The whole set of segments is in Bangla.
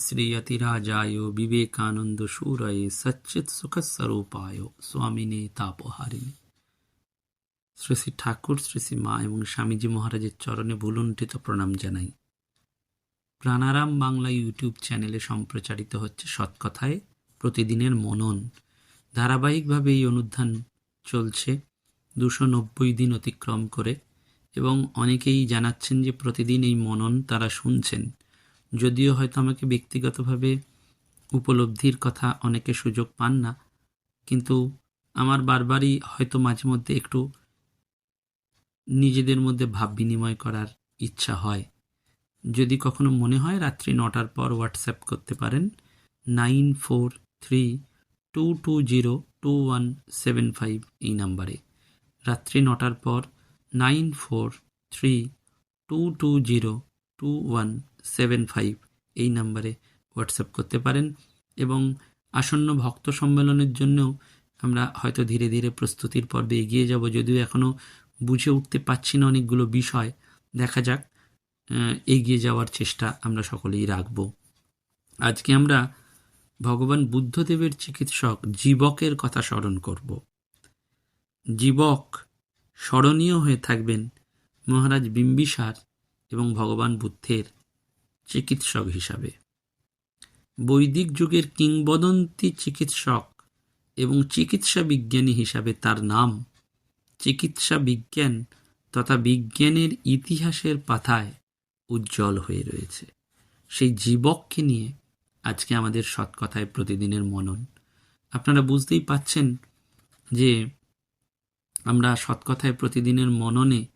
श्री अतिराजायो विवेकानंद शूरये सच्चित सुख स्वरूपायो स्वामिने तापोहारिणी। শ্রী শ্রী ঠাকুর, শ্রী শ্রী মা এবং স্বামীজি মহারাজের চরণে ভুলুণ্ঠিত প্রণাম জানাই। প্রাণারাম বাংলা ইউটিউব চ্যানেলে সম্প্রচারিত হচ্ছে সৎকথায় প্রতিদিনের মনন। ধারাবাহিকভাবে এই অনুধান চলছে দুশো নব্বই দিন অতিক্রম করে এবং অনেকেই জানাচ্ছেন যে প্রতিদিন এই মনন তারা শুনছেন। যদিও হয়তো আমাকে ব্যক্তিগতভাবে উপলব্ধির কথা অনেকে সুযোগ পান না, কিন্তু আমার বারবারই হয়তো মাঝে মধ্যে একটু নিজেদের মধ্যে ভাব বিনিময় করার ইচ্ছা হয়। যদি কখনো মনে হয় রাত্রি নটার পর হোয়াটসঅ্যাপ করতে পারেন nine four three two two zero two one seven five এই নাম্বারে। রাত্রি নটার পর nine four three two two zero two one seven five এই নাম্বারে হোয়াটসঅ্যাপ করতে পারেন এবং আসন্ন ভক্ত সম্মেলনের জন্যও আমরা হয়তো ধীরে ধীরে প্রস্তুতির পর্বে এগিয়ে যাব। যদিও এখনও বুঝে উঠতে পারছি না অনেকগুলো বিষয়। দেখা যাক এগিয়ে যাওয়ার চেষ্টা আমরা সকলেই রাখব। আজকে আমরা ভগবান বুদ্ধদেবের চিকিৎসক জীবকের কথা স্মরণ করব। জীবক স্মরণীয় হয়ে থাকবেন মহারাজ বিম্বিসার এবং ভগবান বুদ্ধের চিকিৎসক হিসাবে। বৈদিক যুগের কিংবদন্তি চিকিৎসক এবং চিকিৎসা বিজ্ঞানী হিসাবে তার নাম চিকিৎসা বিজ্ঞান তথা বিজ্ঞানের ইতিহাসের পাতায় উজ্জ্বল হয়ে রয়েছে। সেই জীবককে নিয়ে আজকে আমাদের সৎকথায় প্রতিদিনের মনন। আপনারা বুঝতেই পাচ্ছেন যে আমরা সৎকথায় প্রতিদিনের মননে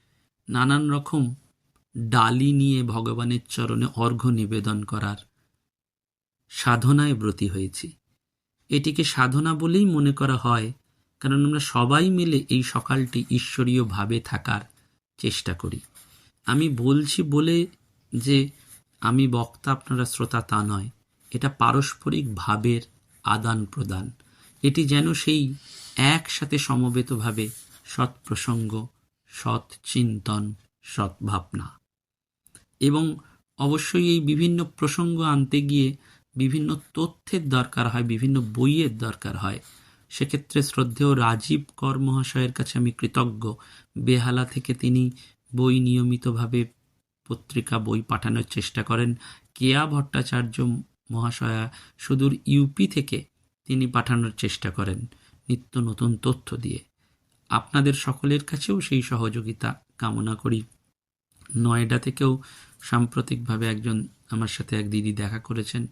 নানান রকম ডালি নিয়ে ভগবানের চরণে অর্ঘ্য নিবেদন করার সাধনায় ব্রতী হয়েছি। এটিকে সাধনা বলেই মনে করা হয় কারণ আমরা সবাই মিলে এই সকালটি ঈশ্বরীয়ভাবে থাকার চেষ্টা করি। আমি বলছি বলে যে আমি বক্তা আপনারা শ্রোতা তা নয়, এটা পারস্পরিক ভাবের আদান প্রদান। এটি যেন সেই একসাথে সমবেতভাবে সৎ প্রসঙ্গ সৎ চিন্তন সৎ ভাবনা এবং অবশ্যই এই বিভিন্ন প্রসঙ্গ আনতে গিয়ে বিভিন্ন তথ্যের দরকার হয়, বিভিন্ন বইয়ের দরকার হয়। সেক্ষেত্রে শ্রদ্ধেয় রাজীব কর মহাশয়ের কাছে আমি কৃতজ্ঞ। বেহালা থেকে তিনি বই নিয়মিতভাবে পত্রিকা, বই পাঠানোর চেষ্টা করেন। কেয়া ভট্টাচার্য মহাশয়া সুদূর ইউপি থেকে তিনি পাঠানোর চেষ্টা করেন নিত্য নতুন তথ্য দিয়ে। আপনাদের সকলের কাছেও সেই সহযোগিতা কামনা করি। নয়ডা থেকেও সাম্প্রতিকভাবে একজন আমার সাথে এক দিদি দেখা করেছেন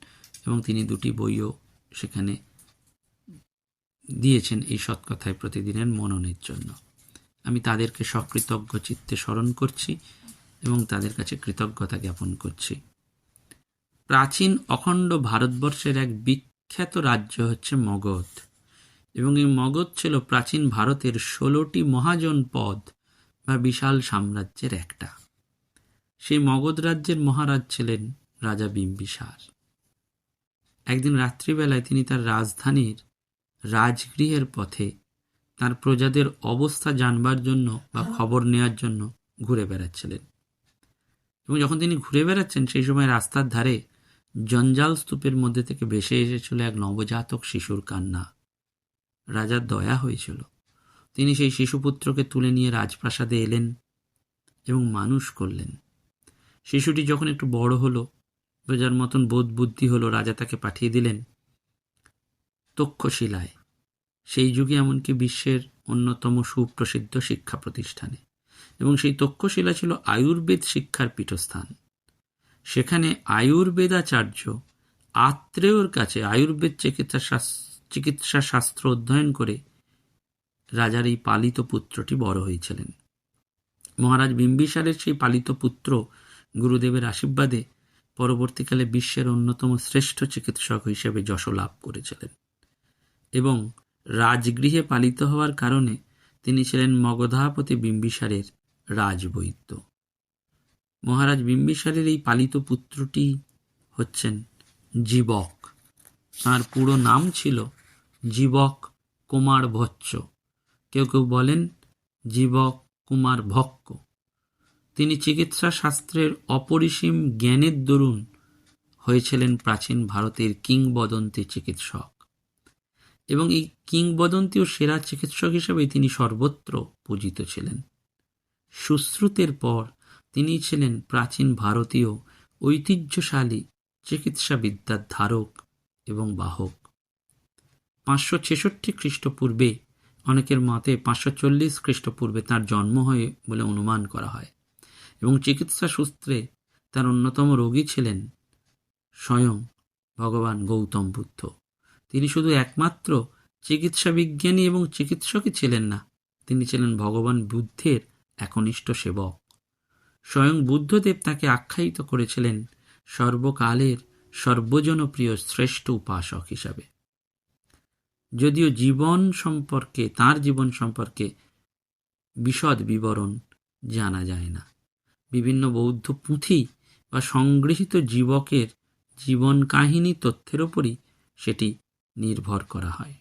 এবং তিনি দুটি বইও সেখানে দিয়েছেন এই সৎকথায় প্রতিদিনের মননের জন্য। আমি তাদেরকে সকৃতজ্ঞ চিত্তে স্মরণ করছি এবং তাদের কাছে কৃতজ্ঞতা জ্ঞাপন করছি। প্রাচীন অখণ্ড ভারতবর্ষের এক বিখ্যাত রাজ্য হচ্ছে মগধ এবং এই মগধ ছিল প্রাচীন ভারতের ষোলোটি মহাজন পদ বা বিশাল সাম্রাজ্যের একটা। সেই মগধ রাজ্যের মহারাজ ছিলেন রাজা বিম্বিসার। একদিন রাত্রিবেলায় তিনি তার রাজধানীর রাজগৃহের পথে তার প্রজাদের অবস্থা জানবার জন্য বা খবর নেওয়ার জন্য ঘুরে বেড়াচ্ছিলেন। এবং যখন তিনি ঘুরে বেড়াচ্ছেন সেই সময় রাস্তার ধারে জঞ্জাল স্তূপের মধ্যে থেকে ভেসে এসেছিল এক নবজাতক শিশুর কান্না। রাজার দয়া হয়েছিল। তিনি সেই শিশুপুত্রকে তুলে নিয়ে রাজপ্রাসাদে এলেন এবং মানুষ করলেন। শিশুটি যখন একটু বড় হলো বোঝার মতন বোধ বুদ্ধি হলো রাজা তাকে পাঠিয়ে দিলেন তক্ষশিলায় সেই যুগে এমনকি বিশ্বের অন্যতম সুপ্রসিদ্ধ শিক্ষা প্রতিষ্ঠানে। এবং সেই তক্ষশিলা ছিল আয়ুর্বেদ শিক্ষার পীঠস্থান। সেখানে আয়ুর্বেদাচার্য আত্রেয়র কাছে আয়ুর্বেদ চিকিৎসা চিকিৎসা শাস্ত্র অধ্যয়ন করে রাজার এই পালিত পুত্রটি বড় হয়েছিলেন। মহারাজ বিম্বিসারের সেই পালিত পুত্র গুরুদেবের আশীর্বাদে পরবর্তীকালে বিশ্বের অন্যতম শ্রেষ্ঠ চিকিৎসক হিসেবে যশ লাভ করেছিলেন। এবং রাজগৃহে পালিত হওয়ার কারণে তিনি ছিলেন মগধাপতি বিম্বিসারের রাজবৈদ্য। মহারাজ বিম্বিসারের এই পালিত পুত্রটি হচ্ছেন জীবক। তার পুরো নাম ছিল জীবক কুমার ভচ্চ। কেউ কেউ বলেন জীবক কুমার ভক্ক। তিনি চিকিৎসা শাস্ত্রের অপরিসীম জ্ঞানের দরুন হয়েছিলেন প্রাচীন ভারতের কিংবদন্তি চিকিৎসক। এবং এই কিংবদন্তি ও সেরা চিকিৎসক হিসেবে তিনি সর্বত্র পূজিত ছিলেন। সুশ্রুতের পর তিনি ছিলেন প্রাচীন ভারতীয় ঐতিহ্যশালী চিকিৎসাবিদ্যার ধারক এবং বাহক। পাঁচশো ছেষট্টি খ্রিস্টপূর্বে, অনেকের মতে পাঁচশো চল্লিশ খ্রিস্টপূর্বে তার জন্ম হয়ে বলে অনুমান করা হয় এবং চিকিৎসা সূত্রে তার অন্যতম রোগী ছিলেন স্বয়ং ভগবান গৌতম বুদ্ধ। তিনি শুধু একমাত্র চিকিৎসা বিজ্ঞানী এবং চিকিৎসকই ছিলেন না, তিনি ছিলেন ভগবান বুদ্ধের একনিষ্ঠ সেবক। স্বয়ং বুদ্ধদেব তাকে আখ্যায়িত করেছিলেন সর্বকালের সর্বজনপ্রিয় শ্রেষ্ঠ উপাসক হিসাবে। যদিও জীবন সম্পর্কে, তার জীবন সম্পর্কে বিশদ বিবরণ জানা যায় না। বিভিন্ন বৌদ্ধ পুঁথি বা সংগৃহীত জীবকের জীবন কাহিনী তথ্যের ওপরই সেটি নির্ভর করা হয়।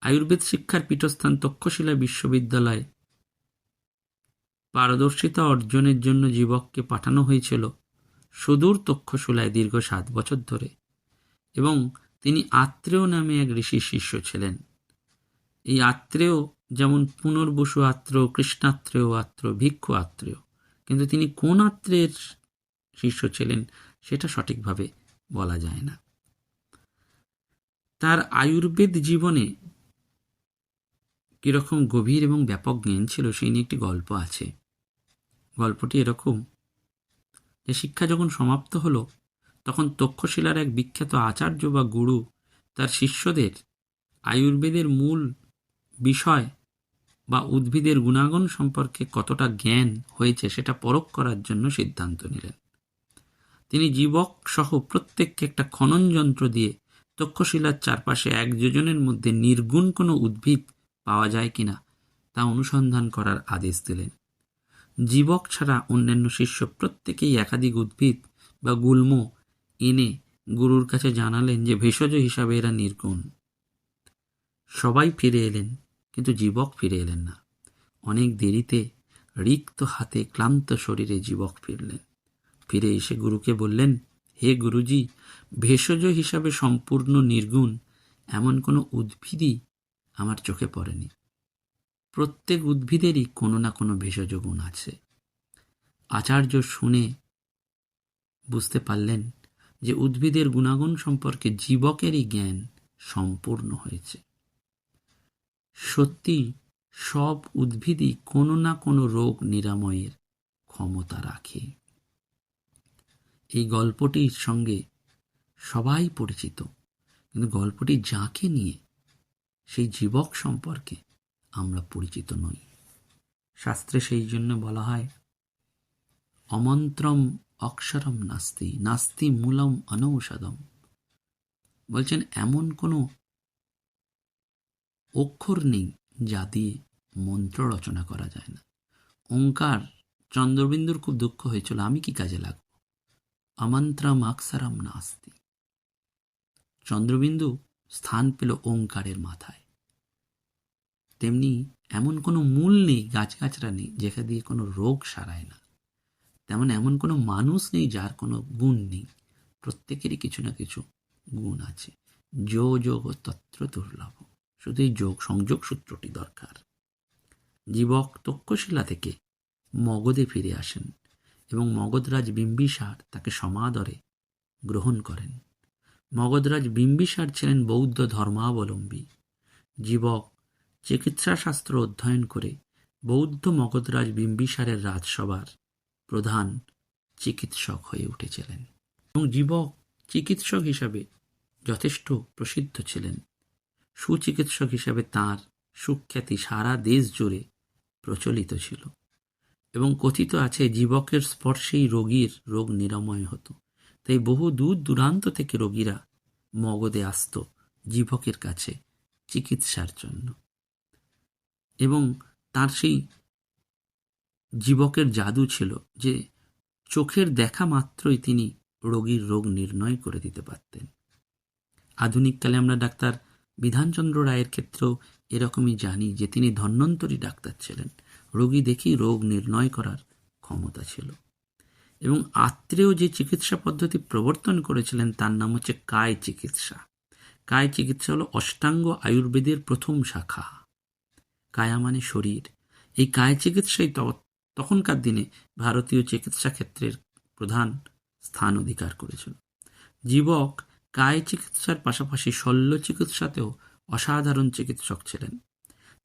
আয়ুর্বেদ শিক্ষার পীঠস্থান তক্ষশিলা বিশ্ববিদ্যালয়ে পারদর্শিতা অর্জনের জন্য জীবককে পাঠানো হয়েছিল সুদূর তক্ষশিলায় দীর্ঘ সাত বছর ধরে এবং তিনি আত্রেয় নামে এক ঋষির শিষ্য ছিলেন। এই আত্রেয় যেমন পুনর্বসু আত্রেয়, কৃষ্ণাত্রেয় আত্র ভিক্ষু আত্রেয়, কিন্তু তিনি কোন আত্রেয়ের শিষ্য ছিলেন সেটা সঠিকভাবে বলা যায় না। তার আয়ুর্বেদ জীবনে কীরকম গভীর এবং ব্যাপক জ্ঞান ছিল সেই নিয়ে একটি গল্প আছে। গল্পটি এরকম যে শিক্ষা যখন সমাপ্ত হলো, তখন তক্ষশিলার এক বিখ্যাত আচার্য বা গুরু তার শিষ্যদের আয়ুর্বেদের মূল বিষয় বা উদ্ভিদের গুণাগুণ সম্পর্কে কতটা জ্ঞান হয়েছে সেটা পরখ করার জন্য সিদ্ধান্ত নিলেন। তিনি জীবক সহ প্রত্যেককে একটা খনন যন্ত্র দিয়ে তক্ষশিলার চারপাশে এক যোজনের মধ্যে নির্গুণ কোনো উদ্ভিদ পাওয়া যায় কিনা তা অনুসন্ধান করার আদেশ দিলেন। জীবক ছাড়া অন্যান্য শিষ্য প্রত্যেকেই একাধিক উদ্ভিদ বা গুল্ম এনে গুরুর কাছে জানালেন যে ভেষজ হিসাবে এরা নির্গুণ। সবাই ফিরে এলেন, কিন্তু জীবক ফিরে এলেন না। অনেক দেরিতে রিক্ত হাতে ক্লান্ত শরীরে জীবক ফিরলেন। ফিরে এসে গুরুকে বললেন হে গুরুজি, ভেষজ হিসাবে সম্পূর্ণ নির্গুণ, এমন কোনো উদ্ভিদই আমার চোখে পড়েনি। প্রত্যেক উদ্ভিদেরই কোনো না কোনো ভেষজ গুণ আছে। আচার্য শুনে বুঝতে পারলেন যে উদ্ভিদের গুণাগুণ সম্পর্কে জীবকেরই জ্ঞান সম্পূর্ণ হয়েছে। সত্যি, সব উদ্ভিদই কোনো না কোনো রোগ নিরাময়ের ক্ষমতা রাখে। এই গল্পটির সঙ্গে সবাই পরিচিত। কিন্তু গল্পটি যাকে নিয়ে, সেই জীবক সম্পর্কে আমরা পরিচিত নই। শাস্ত্রে সেই জন্য বলা হয়, অমন্ত্রম অক্ষরম নাস্তি নাস্তি মূলম অনৌষধম। বলছেন, এমন কোনো অক্ষর নেই যা দিয়ে মন্ত্র রচনা করা যায় না। ওঙ্কার চন্দ্রবিন্দুর খুব দুঃখ হয়েছিল, আমি কি কাজে লাগব? অমন্ত্রম অক্ষরম নাস্তি চন্দ্রবিন্দু স্থান পেল ওঙ্কারের মাথায় তেমনি এমন কোনো মূল নেই গাছগাছরা নেই যেখানে দিয়ে কোনো রোগ সারায় না তেমন এমন কোনো মানুষ নেই যার কোনো গুণ নেই প্রত্যেকেরই কিছু না কিছু গুণ আছে যো যোগ তত্র দুর্লভ শুধু এই যোগ সংযোগ সূত্রটি দরকার জীবক তক্ষশিলা থেকে মগধে ফিরে আসেন এবং মগধরাজ বিম্বিসার তাকে সমাদরে গ্রহণ করেন। মগধরাজ বিম্বিসার ছিলেন বৌদ্ধ ধর্মাবলম্বী। জীবক চিকিৎসাশাস্ত্র অধ্যয়ন করে বৌদ্ধ মগধরাজ বিম্বিসারের রাজসভার প্রধান চিকিৎসক হয়ে উঠেছিলেন এবং জীবক চিকিৎসক হিসাবে যথেষ্ট প্রসিদ্ধ ছিলেন। সুচিকিৎসক হিসাবে তার সুখ্যাতি সারা দেশ জুড়ে প্রচলিত ছিল। এবং কথিত আছে, জীবকের স্পর্শেই রোগীর রোগ নিরাময় হতো। তাই বহু দূর দূরান্ত থেকে রোগীরা মগদে আসত জীবকের কাছে চিকিৎসার জন্য। এবং তার সেই জীবকের জাদু ছিল যে চোখের দেখা মাত্রই তিনি রোগীর রোগ নির্ণয় করে দিতে পারতেন। আধুনিককালে আমরা ডাক্তার বিধানচন্দ্র রায়ের ক্ষেত্রেও এরকমই জানি যে তিনি ধন্বন্তরী ডাক্তার ছিলেন। রোগী দেখেই রোগ নির্ণয় করার ক্ষমতা ছিল। এবং আত্রেয় যে চিকিৎসা পদ্ধতি প্রবর্তন করেছিলেন, তার নাম হচ্ছে কায় চিকিৎসা। কায় চিকিৎসা হলো অষ্টাঙ্গ আয়ুর্বেদের প্রথম শাখা। কায়া মানে শরীর। এই কায় চিকিৎসাই তখনকার দিনে ভারতীয় চিকিৎসা ক্ষেত্রের প্রধান স্থান অধিকার করেছিল। জীবক কায় চিকিৎসার পাশাপাশি শল্য চিকিৎসাতেও অসাধারণ চিকিৎসক ছিলেন।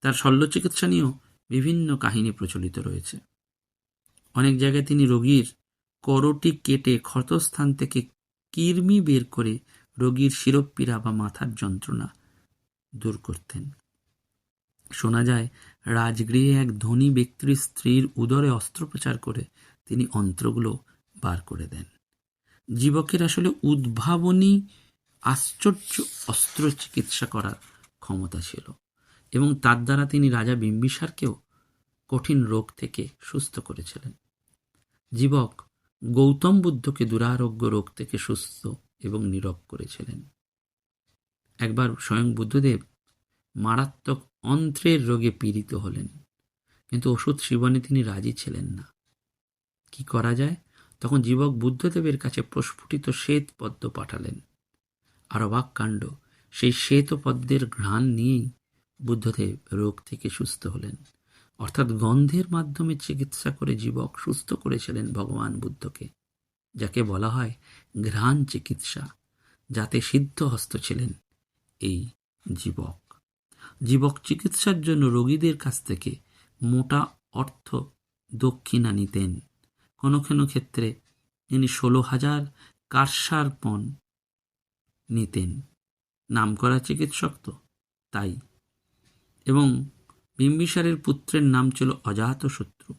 তার শল্য চিকিৎসা নিয়েও বিভিন্ন কাহিনী প্রচলিত রয়েছে। অনেক জায়গায় তিনি রোগীর করটি কেটে ক্ষতস্থান থেকে কৃমি বের করে রোগীর শিরোপীড়া বা মাথার যন্ত্রণা দূর করতেন। শোনা যায়, রাজগৃহে এক ধনী ব্যক্তির স্ত্রীর উদরে অস্ত্রোপচার করে তিনি অন্ত্রগুলো বার করে দেন। জীবকের আসলে উদ্ভাবনী, আশ্চর্য অস্ত্র চিকিৎসা করার ক্ষমতা ছিল। এবং তার দ্বারা তিনি রাজা বিম্বিসারকেও কঠিন রোগ থেকে সুস্থ করেছিলেন। জীবক গৌতম বুদ্ধকে দুরারোগ্য রোগ থেকে সুস্থ এবং নীরব করেছিলেন। একবার স্বয়ং বুদ্ধদেব মারাত্মক অন্ত্রের রোগে পীড়িত হলেন, কিন্তু ওষুধ সেবনে তিনি রাজি ছিলেন না। কি করা যায়? তখন জীবক বুদ্ধদেবের কাছে প্রস্ফুটিত শ্বেত পদ্ম পাঠালেন। আর অবাক কাণ্ড, সেই শ্বেত পদ্মের ঘ্রাণ নিয়েই বুদ্ধদেব রোগ থেকে সুস্থ হলেন। অর্থাৎ গন্ধের মাধ্যমে চিকিৎসা করে জীবক সুস্থ করেছিলেন ভগবান বুদ্ধকে, যাকে বলা হয় ঘ্রাণ চিকিৎসা, যাতে সিদ্ধহস্ত ছিলেন এই জীবক জীবক চিকিৎসার জন্য রোগীদের কাছ থেকে মোটা অর্থ দক্ষিণা নিতেন। কোনো কোনো ক্ষেত্রে তিনি ষোলো হাজার কারসার পণ নিতেন। নাম করা চিকিৎসক তো, তাই এবং বিম্বিসারের পুত্রের নাম ছিল অজাতশত্রু।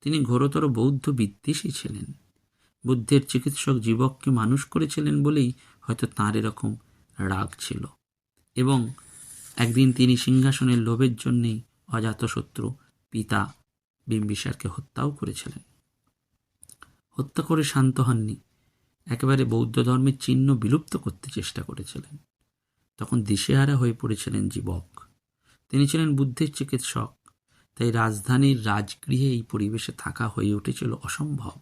তিনি ঘোরতর বৌদ্ধ বিদ্বেষী ছিলেন। বুদ্ধের চিকিৎসক জীবককে মানুষ করেছিলেন বলেই হয়তো তাঁর এরকম রাগ ছিল। এবং একদিন তিনি সিংহাসনের লোভের জন্যেই অজাতশত্রু পিতা বিম্বিসারকে হত্যাও করেছিলেন। হত্যা করে শান্ত হননি। একেবারে বৌদ্ধ ধর্মের চিহ্ন বিলুপ্ত করতে চেষ্টা করেছিলেন। তখন দিশেহারা হয়ে পড়েছিলেন জীবক। তিনি ছিলেন বুদ্ধের চিকিৎসক। তাই রাজধানীর রাজগৃহে এই পরিবেশে থাকা হয়ে উঠেছিল অসম্ভব।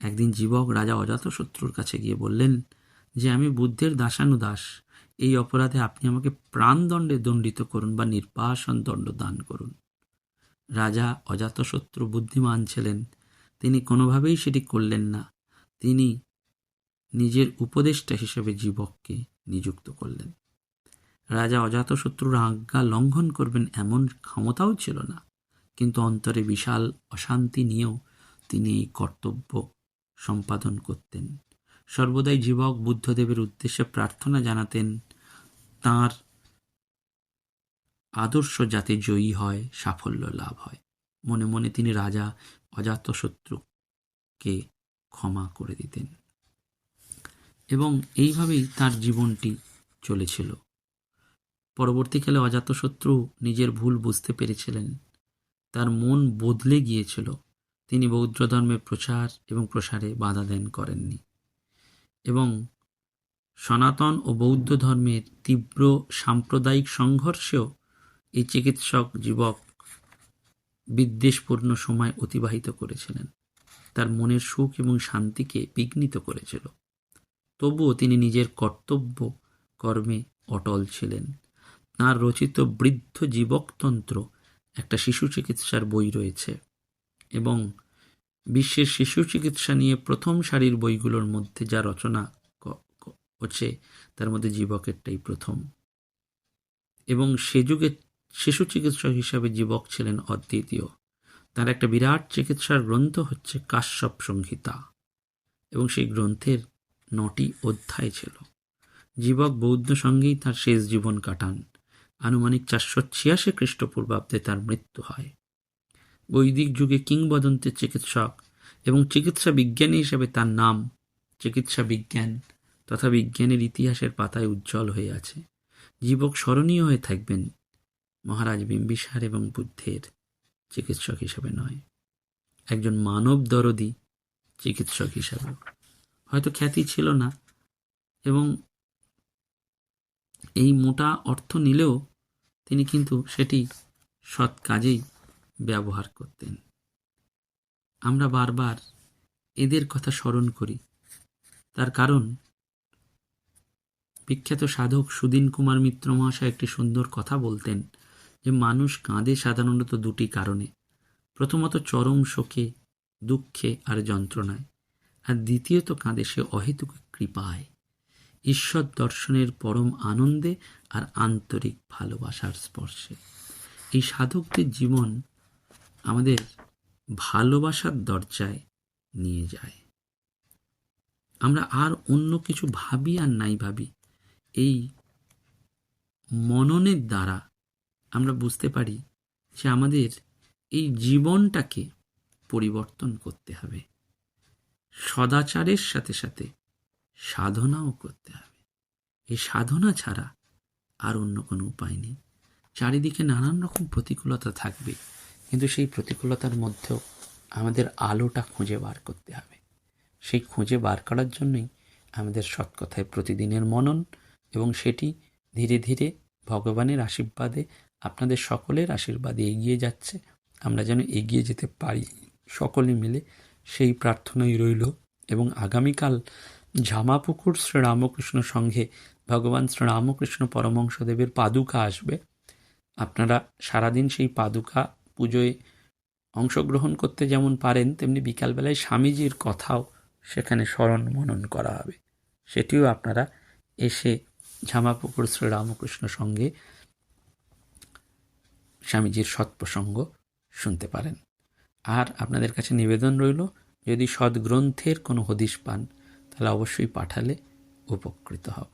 একদিন জীবক রাজা অজাতশত্রুর কাছে গিয়ে বললেন, যে আমি বুদ্ধের দাসানুদাস, এই অপরাধে আপনি আমাকে প্রাণদণ্ডে দণ্ডিত করুন বা নির্বাসন দণ্ড দান করুন। রাজা অজাতশত্রু বুদ্ধিমান ছিলেন। তিনি কোনোভাবেই সেটি করলেন না। তিনি নিজের উপদেষ্টা হিসেবে জীবককে নিযুক্ত করলেন। রাজা অজাতশত্রুর আজ্ঞা লঙ্ঘন করবেন এমন ক্ষমতাও ছিল না। কিন্তু অন্তরে বিশাল অশান্তি নিয়েও তিনি এই কর্তব্য সম্পাদন করতেন। সর্বদাই যুবক বুদ্ধদেবের উদ্দেশ্যে প্রার্থনা জানাতেন, তার আদর্শ যাতে জয়ী হয়, সাফল্য লাভ হয়। মনে মনে তিনি রাজা অজাতশত্রুকে ক্ষমা করে দিতেন। এবং এইভাবেই তার জীবনটি চলেছিল। পরবর্তীকালে অজাতশত্রু নিজের ভুল বুঝতে পেরেছিলেন। তার মন বদলে গিয়েছিল। তিনি বৌদ্ধ ধর্মের প্রচার এবং প্রসারে বাধা দেন করেননি। এবং সনাতন ও বৌদ্ধ ধর্মের তীব্র সাম্প্রদায়িক সংঘর্ষেও এই চিকিৎসক যুবক বিদ্বেষপূর্ণ সময় অতিবাহিত করেছিলেন। তার মনের সুখ এবং শান্তিকে বিঘ্নিত করেছিল। তবুও তিনি নিজের কর্তব্য কর্মে অটল ছিলেন। তাঁর রচিত বৃদ্ধ জীবকতন্ত্র একটা শিশু চিকিৎসার বই রয়েছে। এবং বিশ্বের শিশু চিকিৎসা নিয়ে প্রথম সারির বইগুলোর মধ্যে যা রচনা হচ্ছে তার মধ্যে জীবকেরটাই প্রথম। এবং সে যুগে শিশু চিকিৎসক হিসাবে জীবক ছিলেন অদ্বিতীয়। তার একটা বিরাট চিকিৎসার গ্রন্থ হচ্ছে কাশ্যপ সংহিতা। এবং সেই গ্রন্থের নটি অধ্যায় ছিল। জীবক, বৌদ্ধ সঙ্গেই তার শেষ জীবন কাটান। আনুমানিক চারশো ছিয়াশি খ্রিস্টপূর্বাব্দে তার মৃত্যু হয়। বৈদিক যুগে কিংবদন্তের চিকিৎসক এবং চিকিৎসা বিজ্ঞানী হিসেবে তার নাম চিকিৎসা বিজ্ঞান তথা বিজ্ঞানের ইতিহাসের পাতায় উজ্জ্বল হয়ে আছে। জীবক স্মরণীয় হয়ে থাকবেন মহারাজ বিম্বিসার এবং বুদ্ধের চিকিৎসক হিসেবে নয়, একজন মানব দরদি চিকিৎসক হিসাবে। হয়তো খ্যাতি ছিল না এবং এই মোটা অর্থ নিলেও তিনি কিন্তু সেটি সৎ কাজেই ব্যবহার করতেন। আমরা বারবার এদের কথা স্মরণ করি। তার কারণ, বিখ্যাত সাধক সুদিন কুমার মিত্র মহাশয় একটি সুন্দর কথা বলতেন যে মানুষ কাঁদে সাধারণত দুটি কারণে। প্রথমত, চরম শোকে, দুঃখে আর যন্ত্রণায়। আর দ্বিতীয়ত, কাঁদে সে অহেতুক কৃপায়। ঈশ্বর দর্শনের পরম আনন্দে আর আন্তরিক ভালোবাসার স্পর্শে। এই সাধকদের জীবন আমাদের ভালোবাসার দরজায় নিয়ে যায়। আমরা আর অন্য কিছু ভাবি আর নাই ভাবি, এই মননের দ্বারা আমরা বুঝতে পারি যে আমাদের এই জীবনটাকে পরিবর্তন করতে হবে। সদাচারের সাথে সাথে সাধনাও করতে হবে। এই সাধনা ছাড়া আর অন্য কোনো উপায় নেই। চারিদিকে নানান রকম প্রতিকূলতা থাকবে, কিন্তু সেই প্রতিকূলতার মধ্যেও আমাদের আলোটা খুঁজে বার করতে হবে। সেই খুঁজে বার করার জন্যই আমাদের সৎকথায় প্রতিদিনের মনন এবং সেটি ধীরে ধীরে ভগবানের আশীর্বাদে, আপনাদের সকলের আশীর্বাদে এগিয়ে যাচ্ছে। আমরা যেন এগিয়ে যেতে পারি, সকলে মিলে সেই প্রার্থনাই রইল। এবং আগামীকাল ঝামাপুকুর শ্রীরামকৃষ্ণ সঙ্ঘে ভগবান শ্রীরামকৃষ্ণ পরমংশদেবের পাদুকা আসবে। আপনারা সারাদিন সেই পাদুকা পুজোয় অংশগ্রহণ করতে যেমন পারেন, তেমনি বিকালবেলায় স্বামীজির কথাও সেখানে স্মরণ মনন করা হবে। সেটিও আপনারা এসে ঝামাপুকুর শ্রীরামকৃষ্ণ সঙ্গে স্বামীজির সৎপ্রসঙ্গ শুনতে পারেন। আর আপনাদের কাছে নিবেদন রইল, যদি সদ্গ্রন্থের কোনো হদিশ পান, তাহলে অবশ্যই পাঠালে উপকৃত হব।